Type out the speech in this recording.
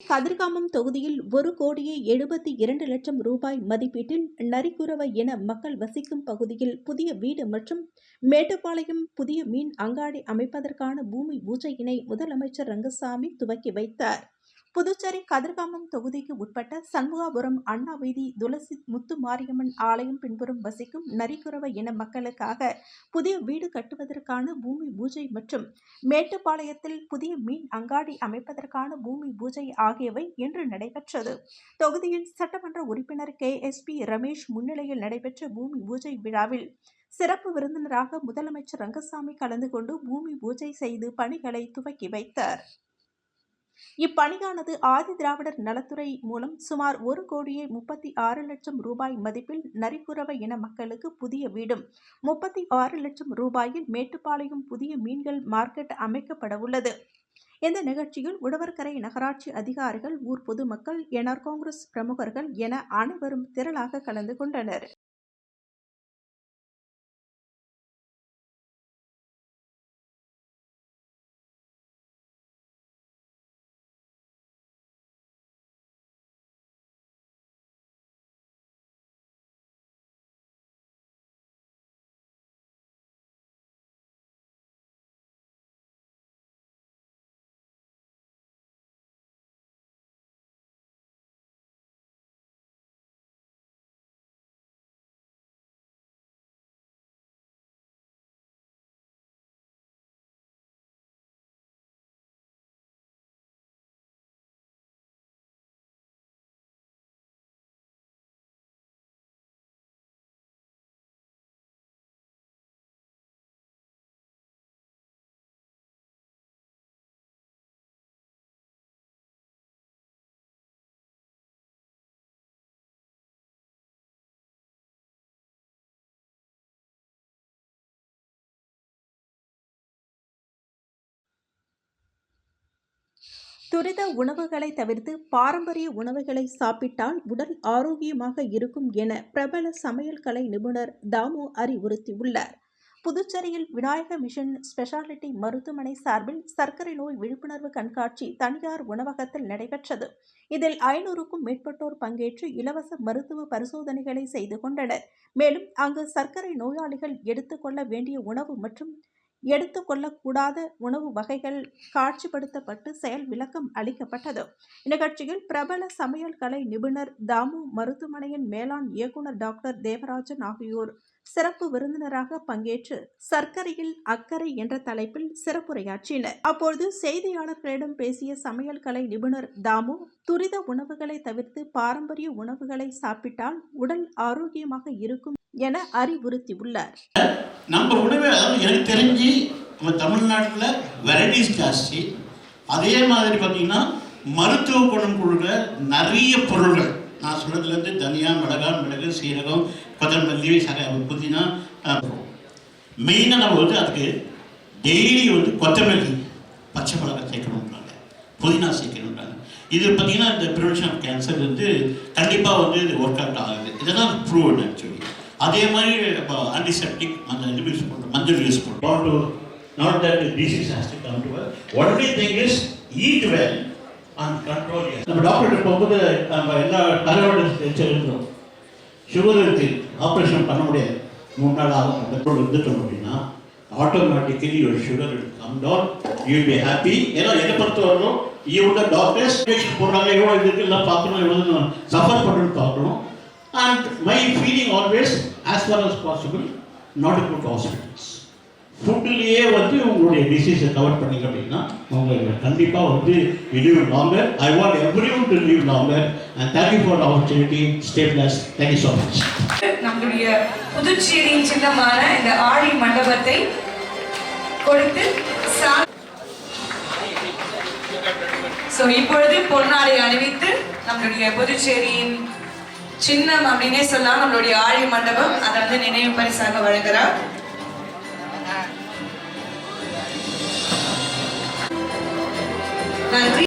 கதிர்காமம் தொகுதியில் ஒரு கோடியே எழுபத்தி இரண்டு லட்சம் ரூபாய் மதிப்பீட்டில் நரிக்குறவை என மக்கள் வசிக்கும் பகுதியில் புதிய வீடு மற்றும் மேட்டுப்பாளையம் புதிய மீன் அங்காடி அமைப்பதற்கான பூமி பூஜையினை முதலமைச்சர் ரங்கசாமி துவக்கி வைத்தார். புதுச்சேரி கதிர்காமம் தொகுதிக்கு உட்பட்ட சண்முகாபுரம் அண்ணா வீதி துளசி முத்து மாரியம்மன் ஆலயம் பின்புறம் வசிக்கும் நரிக்குறவ இன மக்களுக்காக புதிய வீடு கட்டுவதற்கான பூமி பூஜை மற்றும் மேட்டுப்பாளையத்தில் புதிய மீன் அங்காடி அமைப்பதற்கான பூமி பூஜை ஆகியவை இன்று நடைபெற்றது. தொகுதியின் சட்டமன்ற உறுப்பினர் கே. எஸ். பி. ரமேஷ் முன்னிலையில் நடைபெற்ற பூமி பூஜை விழாவில் சிறப்பு விருந்தினராக முதலமைச்சர் ரங்கசாமி கலந்து கொண்டு பூமி பூஜை செய்து பணிகளை துவக்கி வைத்தார். இப்பணியானது ஆதி திராவிடர் நலத்துறை மூலம் சுமார் ஒரு கோடியே முப்பத்தி ஆறு லட்சம் ரூபாய் மதிப்பில் நரிக்குறவை இன மக்களுக்கு புதிய வீடும் முப்பத்தி ஆறு லட்சம் ரூபாயில் மேட்டுப்பாளையம் புதிய மீன்கள் மார்க்கெட் அமைக்கப்படவுள்ளது. இந்த நிகழ்ச்சியில் உழவர்கரை நகராட்சி அதிகாரிகள் ஊர் பொதுமக்கள் என்ஆர் காங்கிரஸ் பிரமுகர்கள் என அனைவரும் திரளாக கலந்து கொண்டனர். துரித உணவுகளை தவிர்த்து பாரம்பரிய உணவுகளை சாப்பிட்டால் உடல் ஆரோக்கியமாக இருக்கும் என பிரபல சமையல் கலை நிபுணர் தாமு அறிவுறுத்தியுள்ளார். புதுச்சேரியில் விநாயக மிஷன் ஸ்பெஷாலிட்டி மருத்துவமனை சார்பில் சர்க்கரை நோய் விழிப்புணர்வு கண்காட்சி தனியார் உணவகத்தில் நடைபெற்றது. இதில் ஐநூறுக்கும் மேற்பட்டோர் பங்கேற்று இலவச மருத்துவ பரிசோதனைகளை செய்து கொண்டனர். மேலும் அங்கு சர்க்கரை நோயாளிகள் எடுத்துக்கொள்ள வேண்டிய உணவு மற்றும் எடுத்துக்கொள்ளக்கூடாத உணவு வகைகள் காட்சிப்படுத்தப்பட்டு செயல் விளக்கம் அளிக்கப்பட்டது. நிகழ்ச்சியில் பிரபல சமையல் கலை நிபுணர் தாமு மருத்துவமனையின் மேலாண் இயக்குநர் டாக்டர் தேவராஜன் ஆகியோர் சிறப்பு விருந்தினராக பங்கேற்று சர்க்கரையில் அக்கறை என்ற தலைப்பில் சிறப்புரையாற்றினர். அப்பொழுது செய்தியாளர்களிடம் பேசிய சமையல் கலை நிபுணர் தாமு துரித உணவுகளை தவிர்த்து பாரம்பரிய உணவுகளை சாப்பிட்டால் உடல் ஆரோக்கியமாக இருக்கும் என அறிவுறுத்தியுள்ளார். நம்ம உணவே அதாவது எனக்கு தெரிஞ்சு நம்ம தமிழ்நாட்டில் வெரைட்டிஸ் ஜாஸ்தி. அதே மாதிரி பார்த்தீங்கன்னா மருத்துவ குணம் கொடுக்குற நிறைய பொருள்கள். நான் சொன்னதுலேருந்து தனியா மிளகா மிளகு சீரகம் கொத்தமல்லி சக புதினா மெயினாக நம்ம வந்து அதுக்கு டெய்லி வந்து கொத்தமல்லி பச்சை மிளகாய் சேர்க்கணுன்றாங்க புதினா சேர்க்கணுன்றாங்க இது பார்த்தீங்கன்னா இந்த ப்ரிவென்ஷன் ஆஃப் கேன்சர் வந்து கண்டிப்பாக வந்து இது ஒர்க் அவுட் ஆகுது. இதெல்லாம் ப்ரூவ் ஆக்சுவலி அதே மாதிரி இப்போ ஆன்டிசெப்டிக் அந்த இது யூஸ் பண்ணுறோம் மஞ்சள் யூஸ் பண்ணுறோம் not to not that disease has to come to only thing is eat well and control நம்ம டாக்டர் போகும்போது நம்ம எல்லா தகவல் வச்சிருந்தோம் சுகர் இருக்கு ஆப்ரேஷன் பண்ண முடியாது. மூணு நாள் ஆகும் கண்ட்ரோல் இருந்துட்டோம் அப்படின்னா ஆட்டோமேட்டிக்கலி ஒரு sugar come down you be happy ஏன்னா என்னை பொறுத்தவரைக்கும் இவங்க டாக்டர்ஸ் போடுறாங்க எவ்வளோ இது இருக்குல்லாம் பார்க்கணும் எவ்வளோ சஃபர் பண்ணுன்னு பார்க்கணும். And my feeling always as far as possible not to go to hospitals. ஃபுட்டுலேயே வந்து உங்களுடைய டிசீஸை கவர் பண்ணீங்க அப்படின்னா உங்களுக்கு கண்டிப்பாக வந்து live longer I want every one to live longer and thank you for opportunity stay bless thank you so much நம்முடைய புதுச்சேரியின் சின்னமான இந்த ஆடி மண்டபத்தை கொடுத்து ஸோ இப்பொழுது பொன்னாடை அணிவித்து நம்மளுடைய புதுச்சேரியின் சின்னம் அப்படின்னே சொல்லலாம். நம்மளுடைய ஆழி மண்டபம். அதை வந்து நினைவு பரிசாக வழங்குறார். நன்றி.